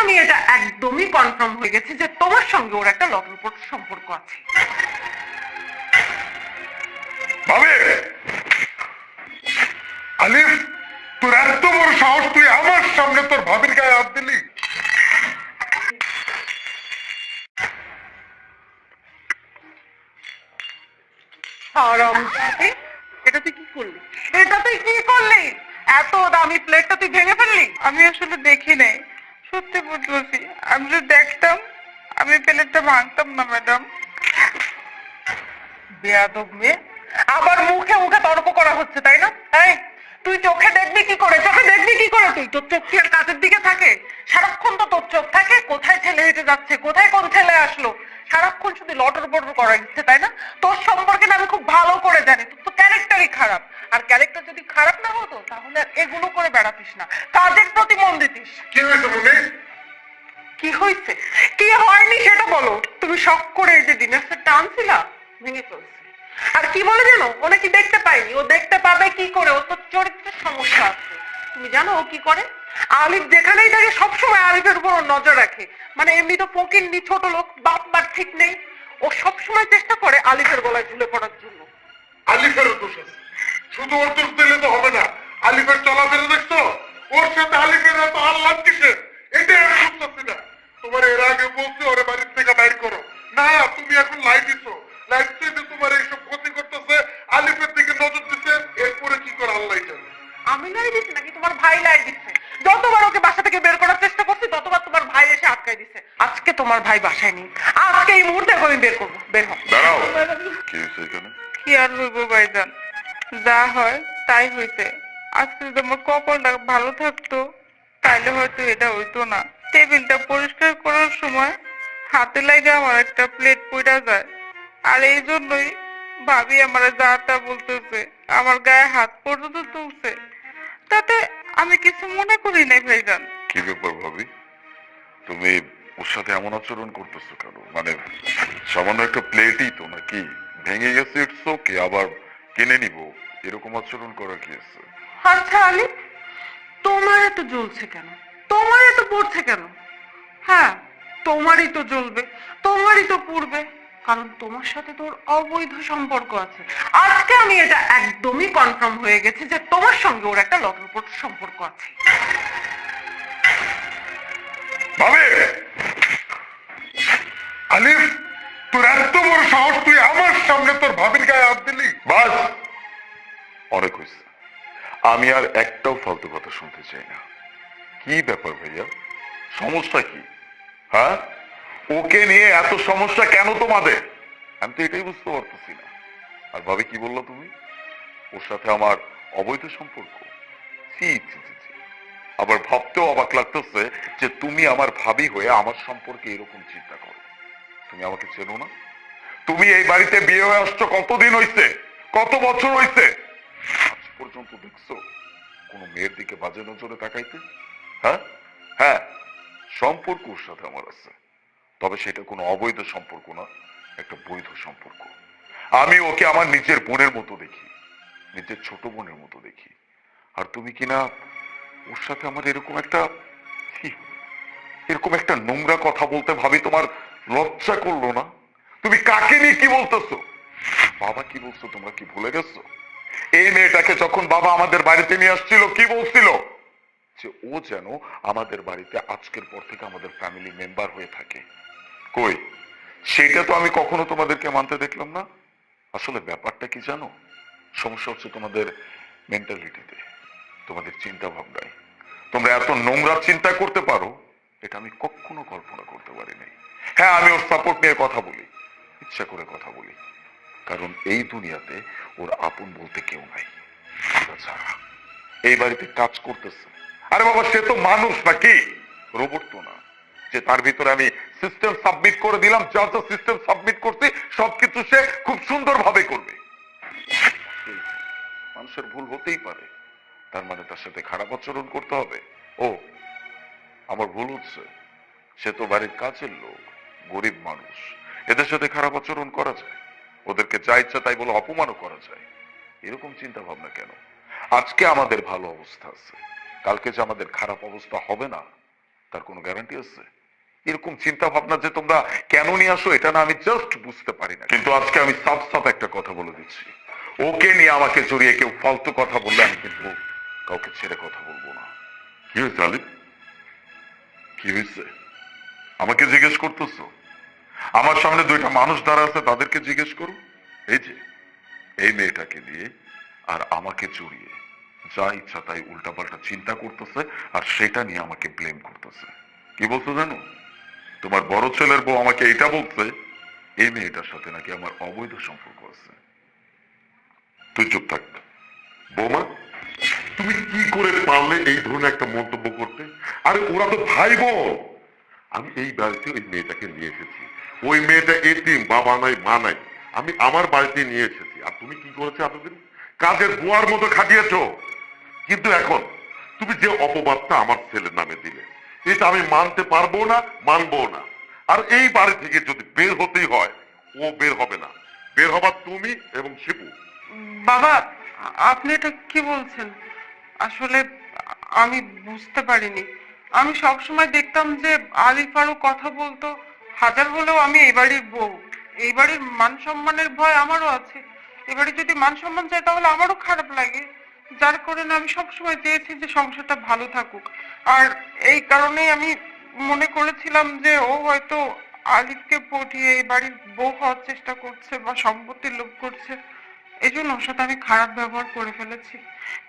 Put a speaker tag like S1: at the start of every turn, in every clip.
S1: আমি এটা একদমই কনফার্ম হয়ে গেছি যে তোমার সঙ্গে ওর একটা লটরপট সম্পর্ক আছে।
S2: আলিফ তোর এত বড় সাহস তুই আমার সামনে তোর ভাবির গায়ে হাত দিলি?
S1: এটা তুই কি করলি? এটা তুই কি করলি? এত দামি প্লেটটা তুই ভেঙে ফেললি?
S3: আমি আসলে দেখি নাই। সত্যি বলতেছি আমি যদি দেখতাম, আমি প্লেটটা ভাঙতাম না, ম্যাডাম।
S1: বেয়াদব মেয়ে। আবার মুখে মুখে তর্ক করা হচ্ছে, তাই না? এই, তুই চোখে দেখবি কি করে? চোখে দেখবি কি করে তুই? তোর চোখ কি আর কাজের দিকে থাকে? সারাক্ষণ তো তোর চোখ থাকে। কোথায় ছেলে হেঁটে যাচ্ছে? কোথায় কোন ছেলে আসলো? সারাক্ষণ শুধু লটর বটর করার ইচ্ছে তাই না? তোর সম্পর্কে আমি খুব ভালো করে জানি তোর তো ক্যারেক্টারই খারাপ। আর ক্যারেক্টার যদি খারাপ না হতো তাহলে এগুলো করে বেড়াতিস না। কাজের প্রতি মন দিতিস।
S2: কি হয়েছে
S1: কি হয়েছে? কি হয়নি সেটা বলো। তুমি শখ করে যে ডিনার সেটটা আনছিলা ভেঙে ফেলছে আর কি বলে জানো? ও নাকি দেখতে পাইনি ও দেখতে পাবে কি করে? ও তো চরিত্রের সমস্যা আছে। তুমি জানো ও কি করে? আলিফ যেখানেই থাকে সবসময় আলিফের উপর নজর রাখে। মানে এমনি তো ফকিন্নি ছোট লোক বাপ মার ঠিক নেই। ও সবসময় চেষ্টা করে আলিফের গলায় ঝুলে পড়ার জন্য।
S2: আলিফের দোষ শুধু ওর দোষ দিলে তো হবে না। আলিফের চলাফেরা দেখছ? ওর সাথে আলিফের এত আল্লাহ এটাই আমি বুঝতেছি না। তোমার এর আগে বলছি ওরে বাড়ির থেকে বাইর করো। না তুমি এখন লাই দিছো। লাইট দিতে তোমার এইসব ক্ষতি করতেছে আলিফের দিকে নজর দিছে এরপরে কি করে আল্লাহ জানে?
S1: আমি লাই দিচ্ছি নাকি? তোমার ভাই লাই দিচ্ছে। বাসা থেকে বের করার চেষ্টা করছি ততবার তোমার ভাই এসে আটকাই দিছে। আজকে তোমার ভাই বাসায় নেই। আজকে এই মুহূর্তে আমি বের করব বের হও
S2: দাঁড়াও। কি হয়েছে এখানে?
S3: কি আর হইব ভাইজান? যা হয় তাই হইছে আজকে যদি আমার কপালটা ভালো থাকতো তাইলে হয়তো এটা হইতো না। টেবিলটা পরিষ্কার করার সময় হাতে লাগে আমার একটা প্লেট পড়া যায়। আর এই জন্যই ভাবি আমার যা তা বলতেছে। আমার গায়ে হাত পর্যন্ত তুলছে। আমি কিছু মনে করি নাই ভাইজান।
S4: কি ব্যাপার ভাবি? তুমি ওর সাথে এমন আচরণ করতেছো কেন? মানে সামান্য একটা প্লেটই তো নাকি? ভেঙে গেছে ইটস ওকে আবার কিনে নিব। এরকম আচরণ করা কি আছে?
S1: আচ্ছা আলি তোমার এত জ্বলছে কেন? তোমার এত পড়ছে কেন? হ্যাঁ তোমারই তো জ্বলবে তোমারই তো পড়বে। কারণ তোমার সাথে তোর অবৈধ সম্পর্ক আছে। আজকে আমি এটা একদমই কনফার্ম হয়ে গেছে যে তোমার সঙ্গে ওর একটা লটরপট সম্পর্ক আছে।
S2: আলিফ, তোর এত বড় সাহস, তুই আমার সামনে তোর ভাবির গায়ে হাত দিলি?
S4: বাস। অনেক হয়েছে। আমি আর একটাও ফালতু কথা শুনতে চাই না। কি ব্যাপার ভাইয়া? সমস্যা কি? হ্যাঁ? ওকে নিয়ে এত সমস্যা কেন তোমাদের? আমি তো এটাই বুঝতে পারতেছি না। আর ভাবে, কি বলল তুমি? ওর সাথে আমার অবৈধ সম্পর্ক। আবার ভাবতেও অবাক লাগতেছে যে তুমি আমার ভাবি হয়ে আমার সম্পর্কে এরকম চিন্তা করো। তুমি আমাকে চেনো না? তুমি এই বাড়িতে বিয়ে হয়ে আসছো কতদিন হইছে? কত বছর হইছে? আজ পর্যন্ত দেখছ কোন মেয়ের দিকে বাজে নজরে তাকাইতে? হ্যাঁ? হ্যাঁ সম্পর্ক ওর সাথে আমার আছে। তবে সেটা কোনো অবৈধ সম্পর্ক না একটা বৈধ সম্পর্ক। আমি ওকে আমার নিজের বোনের মতো দেখি, নিজের ছোট বোনের মতো দেখি। আর তুমি কিনা ওর সাথে আমার এরকম একটা এরকম একটা নোংরা কথা বলতে ভাবি তোমার লজ্জা করল না? তুমি কাকে নিয়ে কি বলতেছো? বাবা কি বলছো, তোমরা কি ভুলে গেছো? এই মেয়েটাকে যখন বাবা আমাদের বাড়িতে নিয়ে আসছিল, কি বলছিল? যে ও যেন আমাদের বাড়িতে আজকের পর থেকে আমাদের ফ্যামিলি মেম্বার হয়ে থাকে। কই? সেটা তো আমি কখনো তোমাদেরকে মানতে দেখলাম না। আসলে ব্যাপারটা কি জানো? সমস্যা হচ্ছে তোমাদের মেন্টালিটিতে তোমাদের চিন্তা ভাবনায় তোমরা এত নোংরা চিন্তা করতে পারো, এটা আমি কখনো কল্পনা করতে পারিনি। হ্যাঁ আমি ওর সাপোর্ট নিয়ে কথা বলি, ইচ্ছা করে কথা বলি। কারণ এই দুনিয়াতে ওর আপন বলতে কেউ নাই। আমরা ছাড়া এই বাড়িতে কাজ করতেছে। আরে বাবা, সে তো মানুষ নাকি? রোবট তো না। যে তার ভিতরে আমি সিস্টেম সাবমিট করে দিলাম যা যা সিস্টেম সাবমিট করছি, সবকিছু সে খুব সুন্দরভাবে করবে। মানুষের ভুল হতেই পারে, তার মানে তার সাথে খারাপ আচরণ করতে হবে। ও, আমার ভুল হচ্ছে, সে তো বাড়ির কাছের লোক, গরিব মানুষ, এদের সাথে খারাপ আচরণ করা যায়, ওদেরকে যা ইচ্ছা তাই বলে অপমানও করা যায়। এরকম চিন্তা ভাবনা কেন? আজকে আমাদের ভালো অবস্থা আছে, কালকে যে আমাদের খারাপ অবস্থা হবে না, তার কোনো গ্যারান্টি আছে? এরকম চিন্তা ভাবনা যে তোমরা কেন নিয়ে আসো, এটা না আমি জাস্ট বুঝতে পারি না। কিন্তু আজকে আমি সাফ সাফ একটা কথা বলে দিচ্ছি। ওকে নিয়ে আমাকে জড়িয়ে কেউ ফালতু কথা বললে আমি কিন্তু কাউকে ছেড়ে কথা বলব না। কি হয়েছে, আলিফ? কি হয়েছে? আমাকে জিজ্ঞেস করতেছো? আমার সামনে দুইটা মানুষ দাঁড়া আছে, তাদেরকে জিজ্ঞেস করো। এই যে, এই মেয়েটাকে দিয়ে আর আমাকে জড়িয়ে যা ইচ্ছা তাই উল্টাপাল্টা চিন্তা করতেছে আর সেটা নিয়ে আমাকে ব্লেম করতেছে। কি বলছো জানো? তোমার বড় ছেলের বউ আমাকে এটা বলছে, এই মেয়েটার সাথে নাকি আমার অবৈধ সম্পর্ক আছে। তুই চুপ থাক।
S2: বৌমা, তুমি কি করে পারলে এই ধরনের একটা মন্তব্য করতে? আরে ওরা তো ভাই বোন আমি এই বাড়িতে ওই মেয়েটাকে নিয়ে এসেছি। ওই মেয়েটা এতিম, বাবা নাই, মা নাই। আমি আমার বাড়িতে নিয়ে এসেছি। আর তুমি কি করেছ এতদিন? কাজের বুয়ার মতো খাটিয়েছ। কিন্তু এখন তুমি যে অপবাদটা আমার ছেলের নামে দিলে এটা আমি মানতে পারব না, মানবো না। আর এই বাড়ি থেকে যদি বের হতেই হয়, ও বের হবে না। বের হবার তুমি এবং শিবু।
S5: বাবা, আপনি এটা কি বলছেন? আসলে আমি বুঝতে পারিনি। আমি সব সময় দেখতাম যে আলিফ আরও কথা বলতো, হাজার হলেও আমি এই বাড়ির বউ। এই বাড়ির মান সম্মানের ভয় আমারও আছে। এবারে যদি মান সম্মান চাই তাহলে আমারও খারাপ লাগে। যার কারণে আমি সবসময় চেয়েছি যে সংসারটা ভালো থাকুক। আর এই কারণেই আমি মনে করেছিলাম যে ও হয়তো আলিফকে পটিয়ে এই বাড়ির বউ হওয়ার চেষ্টা করছে বা সম্পত্তির লোভ করছে এই জন্য ওর সাথে আমি খারাপ ব্যবহার করে ফেলেছি।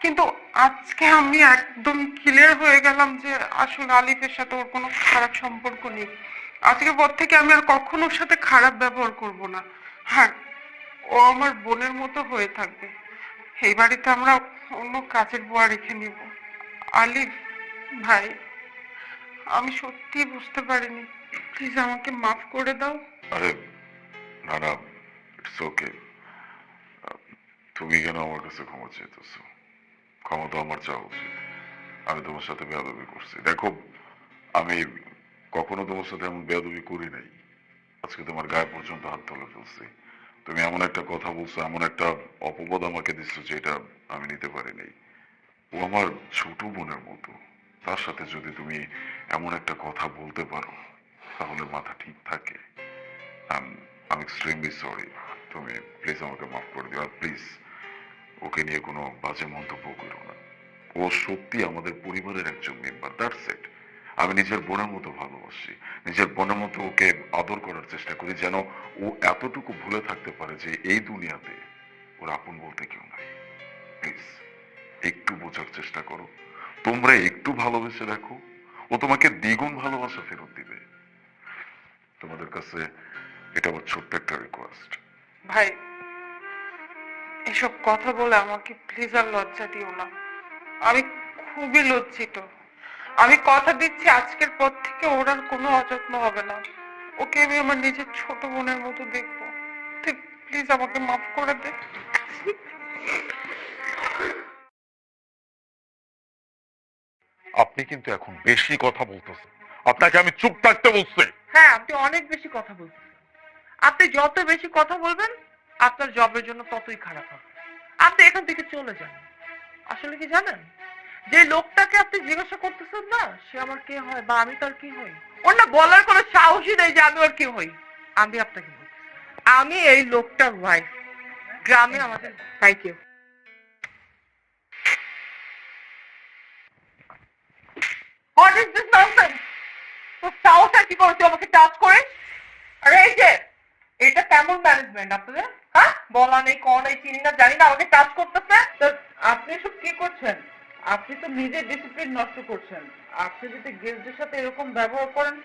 S5: কিন্তু আজকে আমি একদম ক্লিয়ার হয়ে গেলাম যে আসলে আলিফের সাথে ওর কোনো খারাপ সম্পর্ক নেই। আজকের পর থেকে আমি আর কখনো ওর সাথে খারাপ ব্যবহার করব না। হ্যাঁ ও আমার বোনের মতো হয়ে থাকবে। এই বাড়িতে আমরা অন্য কাজের বুয়া রেখে নিব। আলিফ, ভাই, আমি সত্যি বুঝতে পারিনি। প্লিজ আমাকে মাফ করে দাও।
S4: আরে, না না ইটস ওকে তুমি কেন আমার কাছে ক্ষমা চেয়েতেছো ক্ষমা তো আমার চাওয়া উচিত। আমি তোমার সাথে বেয়াদবি করছি। দেখো, আমি কখনো তোমার সাথে এমন বেয়াদবি করি নাই। আজকে তোমার গায়ে পর্যন্ত হাত তুলে ফেলছি। তুমি এমন একটা কথা বলছো, এমন একটা অপবাদ আমাকে দিচ্ছ যেটা আমি নিতে পারিনি। ও আমার ছোট বোনের মতো। তার সাথে যদি তুমি এমন একটা কথা বলতে পারো, তাহলে মাথা ঠিক থাকে। আমি এক্সট্রিমলি সরি তুমি প্লিজ আমাকে মাফ করে দিও। আর প্লিজ ওকে নিয়ে কোনো বাজে মন্তব্য করো না। ও সত্যি আমাদের পরিবারের একজন মেম্বার দ্যাটস ইট আমি নিজের বোনের মতো ভালোবাসি। নিজের বোনের মতো ওকে আদর করার চেষ্টা করি যেন ও এতটুকু ভুলে থাকতে পারে যে এই দুনিয়াতে ওর আপন বলতে কেউ নাই। প্লিজ একটু বোঝার চেষ্টা করো। তোমরা একটু ভালোবেসে দেখো। ও তোমাকে দ্বিগুণ ভালোবাসা ফেরত দিবে। তোমাদের কাছে এটা আমার ছোট্ট একটা রিকোয়েস্ট
S5: ভাই, এসব কথা বলে আমাকে প্লিজ আর লজ্জা দিও না। আমি খুবই লজ্জিত। আমি কথা দিচ্ছি আজকের পর থেকে ওর আর কোনো অযত্ন হবে না। ওকে আমি আমার নিজের ছোট বোনের মতো দেখব। তুই প্লিজ আমাকে মাফ করে দে।
S4: আপনি কিন্তু এখন বেশি কথা বলতেছেন। আপনাকে আমি চুপ থাকতে বলছি।
S6: হ্যাঁ আপনি অনেক বেশি কথা বলছেন আপনি যত বেশি কথা বলবেন আপনার জবের জন্য ততই খারাপ হবে। আপনি এখান থেকে চলে যান। আসলে কি জানেন? যে লোকটাকে আপনি জিজ্ঞাসা করতেছেন না সে আমার কে হয় বা আমি তার কি হই? ওর না বলার কোনো সাহসই নেই যে আমি ওর কি হই। আমি আপনাকে আমি এই লোকটার ওয়াইফ গ্রামে আমাদের থ্যাংক ইউ ননসেন্স তো সাহস আর কি করে? তুই আমাকে টাচ করে আরে এই যে এটা কেমন ম্যানেজমেন্ট আপনাদের? হ্যাঁ? বলা নেই ক নেই চিনি না জানি না আমাকে টাচ করতেছে। আপনি সব কি করছেন? আপনি তো নিজের ডিসিপ্লিন নষ্ট করছেন। আপনি যদি গেস্টদের সাথে এরকম ব্যবহার করেন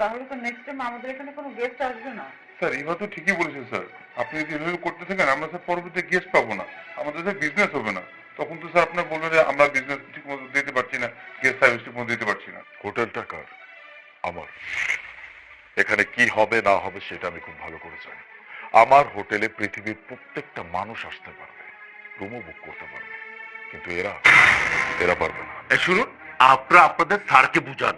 S6: তাহলে তো নেক্সট টাইম আমাদের এখানে কোনো গেস্ট আসবে না।
S7: স্যার এবার তো ঠিকই বলেছেন স্যার আপনি যদি এভাবে করতে থাকেন আমরা স্যার পরবর্তী গেস্ট পাবো না। আমাদের স্যার বিজনেস হবে না। তখন তো স্যার আপনার বলবেন যে আমরা বিজনেস ঠিক মতো দিতে পারছি না গেস্ট সার্ভিস ঠিক মতো দিতে পারছি না।
S4: হোটেলটা কার? আমার। এখানে কি হবে না হবে সেটা আমি খুব ভালো করে জানি। আমার হোটেলে পৃথিবীর প্রত্যেকটা মানুষ আসতে পারবে। রুমও বুক করতে পারবে। কিন্তু এরা এরা পারবে না।
S8: এ শুনুন আপনারা আপনাদের স্যারকে বুঝান।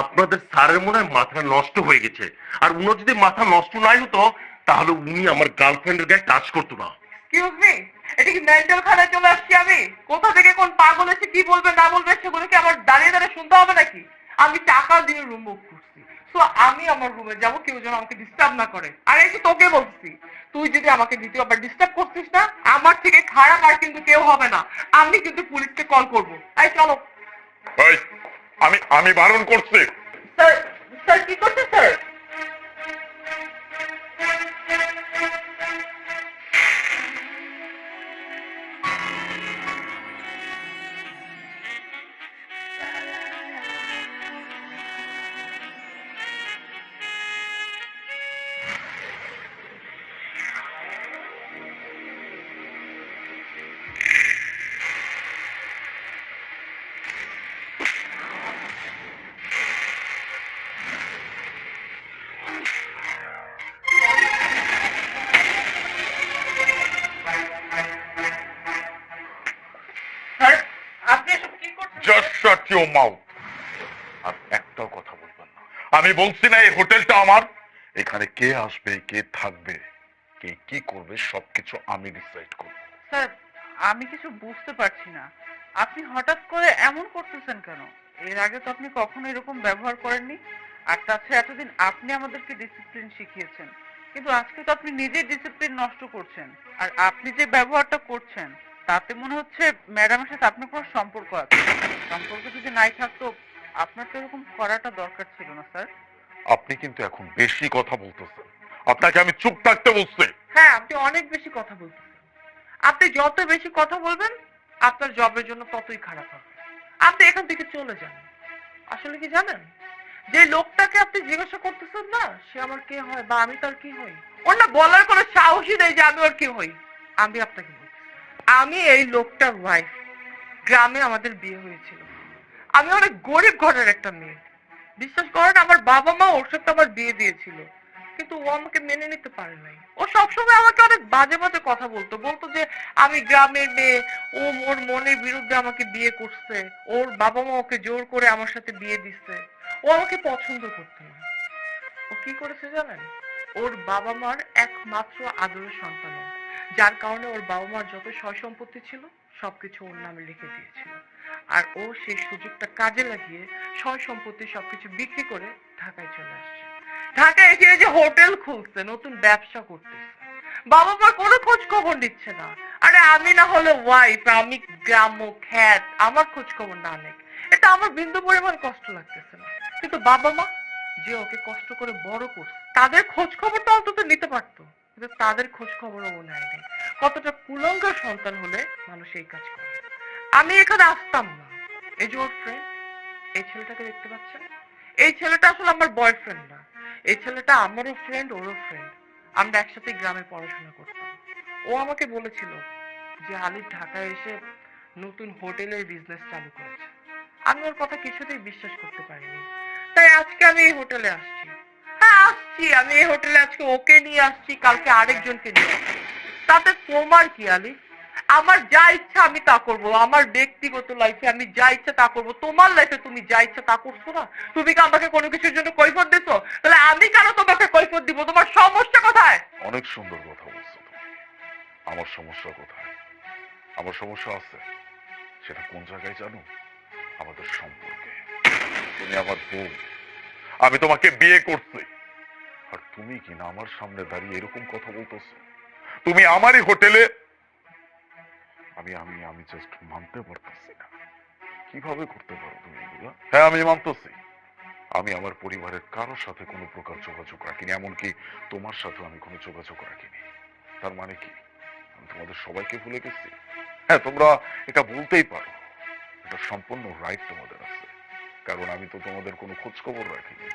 S8: আপনাদের স্যারের মনে হয় মাথা নষ্ট হয়ে গেছে। আর উনার যদি মাথা নষ্ট নাই হতো তাহলে উনি আমার গার্লফ্রেন্ডের গায়ে টাচ করতো না।
S6: এক্সকিউজ মি এটা কি মেন্টাল খানায় চলে আসছি আমি? কোথা থেকে কোন পাগল এসে কি বলবে না বলবে সেগুলো কি আমার দাঁড়িয়ে দাঁড়িয়ে শুনতে হবে নাকি? আমি টাকা দিয়ে রুম বুক তো আমি আমার রুমে যাব কেউ যেন আমাকে ডিস্টার্ব না করে। আর এই যে তোকে বলছি তুই যদি আমাকে দ্বিতীয়বার ডিস্টার্ব করছিস না আমার থেকে খারাপ আর কিন্তু কেউ হবে না। আমি কিন্তু পুলিশকে কল করব। এই চলো।
S4: আমি আমি বারণ করছি।
S6: স্যার স্যার কি করছে স্যার স্যার?
S4: ইউর মাউথ আর একটাও কথা বলবেন না। আমি বলছি না, এই হোটেলটা আমার। এখানে কে আসবে, কে থাকবে, কে কি করবে, সবকিছু আমি ডিসাইড করব।
S5: স্যার, আমি কিছু বুঝতে পারছি না। আপনি হঠাৎ করে এমন করতেছেন কেন? এর আগে তো আপনি কখনো এরকম ব্যবহার করেননি। আর তাছাড়া এতদিন আপনি আমাদেরকে ডিসিপ্লিন শিখিয়েছেন। কিন্তু আজকে তো আপনি নিজেই ডিসিপ্লিন নষ্ট করছেন। আর আপনি যে ব্যবহারটা করছেন তাতে মনে হচ্ছে ম্যাডামের সাথে আপনার কোনো সম্পর্ক আছে? সম্পর্ক যদি নাই থাকতো আপনার তো এরকম করাটা দরকার ছিল না স্যার
S4: আপনি কিন্তু এখন বেশি কথা বলতেছেন। আপনাকে আমি চুপ থাকতে বলছি।
S6: হ্যাঁ আপনি অনেক বেশি কথা বলতেছেন। আপনি যত বেশি কথা বলবেন আপনার জবের জন্য ততই খারাপ হবে। আপনি এখান থেকে চলে যান। আসলে কি জানেন? যে লোকটাকে আপনি জিজ্ঞাসা করতেছেন না সে আমার কে হয় বা আমি তার কি হই? ওর না বলার কোনো সাহসই নেই যে আমি ওর কি হই। আমি আপনাকে আমি এই লোকটার ওয়াইফ গ্রামে আমাদের বিয়ে হয়েছিল। আমি অনেক গরিব ঘরের একটা মেয়ে। বিশ্বাস করেন, আমার বাবা মা ওর সাথে আমার বিয়ে দিয়েছিল। কিন্তু ও আমাকে মেনে নিতে পারে নাই। ও সবসময় আমাকে অনেক বাজে বাজে কথা বলতো। বলতো যে, আমি গ্রামের মেয়ে। ও ওর মনের বিরুদ্ধে আমাকে বিয়ে করছে। ওর বাবা মা ওকে জোর করে আমার সাথে বিয়ে দিচ্ছে। ও আমাকে পছন্দ করতো না। ও কি করেছে জানেন? ওর বাবা মার একমাত্র আদরের সন্তান। যার কারণে ওর বাবা মার যত সয় সম্পত্তি ছিল, সবকিছু ওর নামে লিখে দিয়েছিল। আর ও সেই সুযোগটা কাজে লাগিয়ে সয় সম্পত্তি সবকিছু বিক্রি করে ঢাকায় চলে আসছে। ঢাকায় এসে যে হোটেল খুলছে, নতুন ব্যবসা করতেছে। বাবা মার কোনো খোঁজ খবর নিচ্ছে না। আরে আমি না হলে ওয়াইফ আমি গ্রাম্য খ্যাত, আমার খোঁজ খবর না অনেক এটা আমার বিন্দু পরিমাণ কষ্ট লাগতেছে না। কিন্তু বাবা মা যে ওকে কষ্ট করে বড় করছে, তাদের খোঁজ খবরটা অন্তত নিতে পারতো। কিন্তু তাদের খোঁজ খবরও ও নেয় নাই। কতটা কুলঙ্গার সন্তান হলে মানুষ এই কাজ করে। আমি এখানে আসতাম না। এই যে ওর ফ্রেন্ড এই ছেলেটাকে দেখতে পাচ্ছেন? এই ছেলেটা আসলে আমার বয়ফ্রেন্ড না। এই ছেলেটা আমারও ফ্রেন্ড ওরও ফ্রেন্ড আমরা একসাথে গ্রামে পড়াশোনা করতাম। ও আমাকে বলেছিল যে, আলিফ, ঢাকায় এসে নতুন হোটেলের বিজনেস চালু করেছে। আমি ওর কথা কিছুতেই বিশ্বাস করতে পারিনি। তাই আজকে আমি এই হোটেলে আসছি। হ্যাঁ আমি এই হোটেলে আজকে ওকে নিয়ে আসছি, কালকে আরেকজনকে নিয়ে তাতে তোমার কি আলিফ আমার যা ইচ্ছা আমি তা করব, আমার ব্যক্তিগত লাইফে আমি যা ইচ্ছা তা করব, তোমার লাইফে তুমি যা ইচ্ছা তা করছ না। তুমি কি আমাকে কোনো কিছুর জন্য কৈফত দিছো? তাহলে আমি কেন তোমাকে কৈফত দিব? তোমার সমস্যা কোথায়?
S4: অনেক সুন্দর কথা বলছো আমার সমস্যা কোথায়? আমার সমস্যা আছে। সেটা কোন জায়গায় জানো? আমাদের সম্পর্কে। তুমি আমার বোন আমি তোমাকে বিয়ে করছি। আর তুমি কি না আমার সামনে দাঁড়িয়ে এরকম কথা বলতেছো? তুমি আমারই হোটেলে আমি আমি আমি জাস্ট মানতে পারতেছি না। কীভাবে করতে পারো তুমি এগুলো? হ্যাঁ আমি মানতেছি। আমি আমার পরিবারের কারোর সাথে কোনো প্রকার যোগাযোগ রাখিনি, এমনকি তোমার সাথে আমি কোনো যোগাযোগ রাখিনি। তার মানে কি? আমি তোমাদের সবাইকে ভুলে গেছি। হ্যাঁ তোমরা এটা বলতেই পারো। এটা সম্পূর্ণ রাইট তোমাদের আছে। কারণ আমি তো তোমাদের কোনো খোঁজ খবর রাখিনি।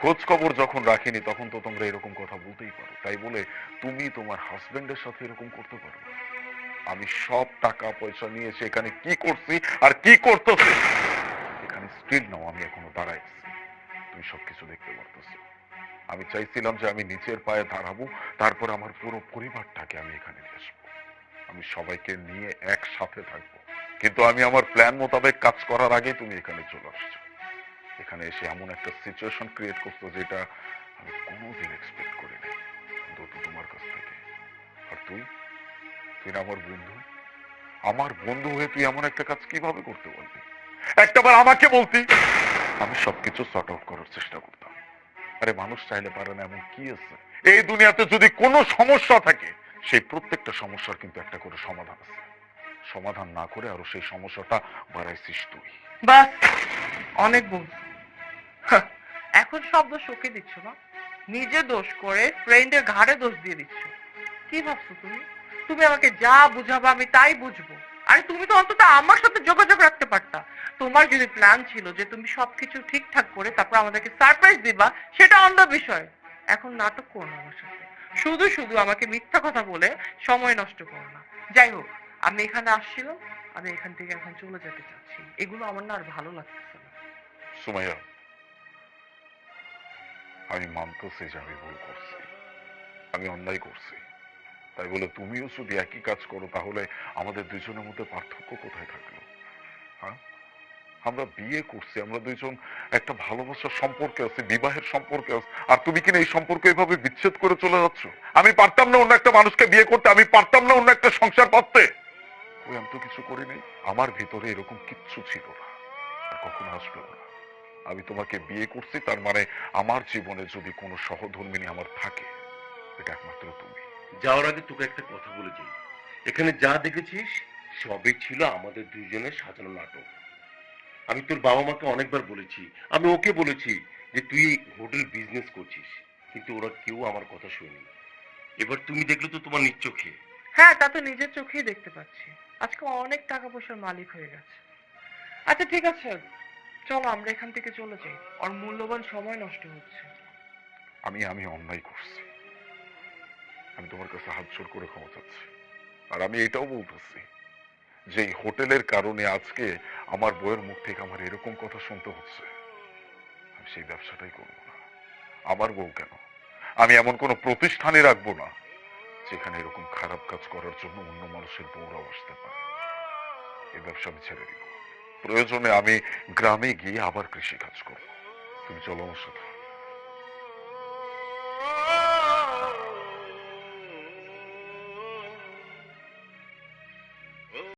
S4: খোঁজ খবর যখন রাখিনি, তখন তো তোমরা এরকম কথা বলতেই পারো। তাই বলে তুমি তোমার হাজবেন্ডের সাথে এরকম করতে পারো? আমি সব টাকা পয়সা নিয়ে এসে এখানে কি করছি আর কি করতেছি? এখানে স্টিল নাও আমি এখনও দাঁড়াই আছি। তুমি সবকিছু দেখতে পারতেছো। আমি চাইছিলাম যে আমি নিচের পায়ে দাঁড়াবো, তারপর আমার পুরো পরিবারটাকে আমি এখানে নিয়ে আসব। আমি সবাইকে নিয়ে একসাথে থাকব। কিন্তু আমি আমার প্ল্যান মোতাবেক কাজ করার আগে তুমি এখানে চলে আসছো। এখানে এসে এমন একটা সিচুয়েশন ক্রিয়েট করছ যেটা আমি কোনোদিন এক্সপেক্ট করিনি, অন্তত তোমার কাছ থেকে। আর তুই? তুই না আমার বন্ধু? আমার বন্ধু হয়ে তুই এমন একটা কাজ কীভাবে করতে পারবি? একটাবার আমাকে বলতি। আমি সবকিছু সর্ট আউট করার চেষ্টা করতাম। আরে মানুষ চাইলে পারে না এমন কি আছে? এই দুনিয়াতে যদি কোনো সমস্যা থাকে, সেই প্রত্যেকটা সমস্যার কিন্তু একটা করে সমাধান আছে। সমাধান না করে আরও সেই সমস্যাটা বাড়াইছিস তুই।
S6: বাস অনেক বল এখন সব দোষ ওকে দিচ্ছ না নিজে দোষ করে ফ্রেন্ডের ঘাড়ে দোষ দিয়ে দিচ্ছ। কি ভাবছ তুমি? তুমি আমাকে যা বুঝাবো আমি তাই বুঝব। আরে তুমি তো অন্তত আমার সাথে যোগাযোগ রাখতে পারতা। তোমার যদি প্ল্যান ছিল যে তুমি সবকিছু ঠিকঠাক করে তারপর আমাদেরকে সারপ্রাইজ দিবা, সেটা অন্য বিষয়। এখন নাটক করো না আমার সাথে। শুধু শুধু আমাকে মিথ্যা কথা বলে সময় নষ্ট করো না। যাই হোক, আমি এখানে আসছিলাম, আমি এখান থেকে এখন চলে যেতে চাচ্ছি। এগুলো আমার না আর ভালো লাগতেছে না।
S4: সুমাইয়া আমি মানতেছি যে আমি ভুল করছি। আমি অন্যায় করছি। তাই বলে তুমিও যদি একই কাজ করো, তাহলে আমাদের দুজনের মধ্যে পার্থক্য কোথায় থাকল? হ্যাঁ? আমরা বিয়ে করছি, আমরা দুইজন একটা ভালোবাসার সম্পর্কে আছি, বিবাহের সম্পর্কে আছি। আর তুমি কিনা এই সম্পর্ক এভাবে বিচ্ছেদ করে চলে যাচ্ছ? আমি পারতাম না অন্য একটা মানুষকে বিয়ে করতে, আমি পারতাম না অন্য একটা সংসার পাততে। ওই আমি তো কিছু করিনি। আমার ভিতরে এরকম কিচ্ছু ছিল না। কখনো আসবেও না। আমি তোমাকে বিয়ে করছি তার মানে আমার জীবনে যদি কোনো সহধর্মিনী আমার থাকে এটা একমাত্র তুমি।
S8: যাওয়ার আগে তোকে একটা কথা বলে যাই এখানে যা দেখেছিস সবই ছিল আমাদের দুইজনের সাজানো নাটক। আমি তোর বাবা মাকে অনেকবার বলেছি আমি ওকে বলেছি যে তুই হোটেল বিজনেস করছিস কিন্তু ওরা কেউ আমার কথা শুনি এবার তুমি দেখলে তো তোমার নিজ চোখে।
S6: হ্যাঁ তা তো নিজের চোখেই দেখতে পাচ্ছি। আজকে অনেক টাকা পয়সার মালিক হয়ে গেছে। আচ্ছা ঠিক আছে। চলো, আমরা এখান থেকে চলে যাই। আর মূল্যবান সময় নষ্ট হচ্ছে।
S4: আমি আমি অন্যায় করছি। আমি তোমার কাছে হাত জোর করে ক্ষমা চাচ্ছি। আর আমি এটাও বলতেছি যে এই হোটেলের কারণে আজকে আমার বইয়ের মুখ থেকে আমার এরকম কথা শুনতে হচ্ছে। আমি সেই ব্যবসাটাই করব না। আমার বউ কেন? আমি এমন কোনো প্রতিষ্ঠানে রাখব না যেখানে এরকম খারাপ কাজ করার জন্য অন্য মানুষের বউরাও আসতে পারে। এই ব্যবসা আমি ছেড়ে দিব। প্রয়োজনে আমি গ্রামে গিয়ে আবার কৃষিকাজ করব। তুমি চলো আমার সাথে।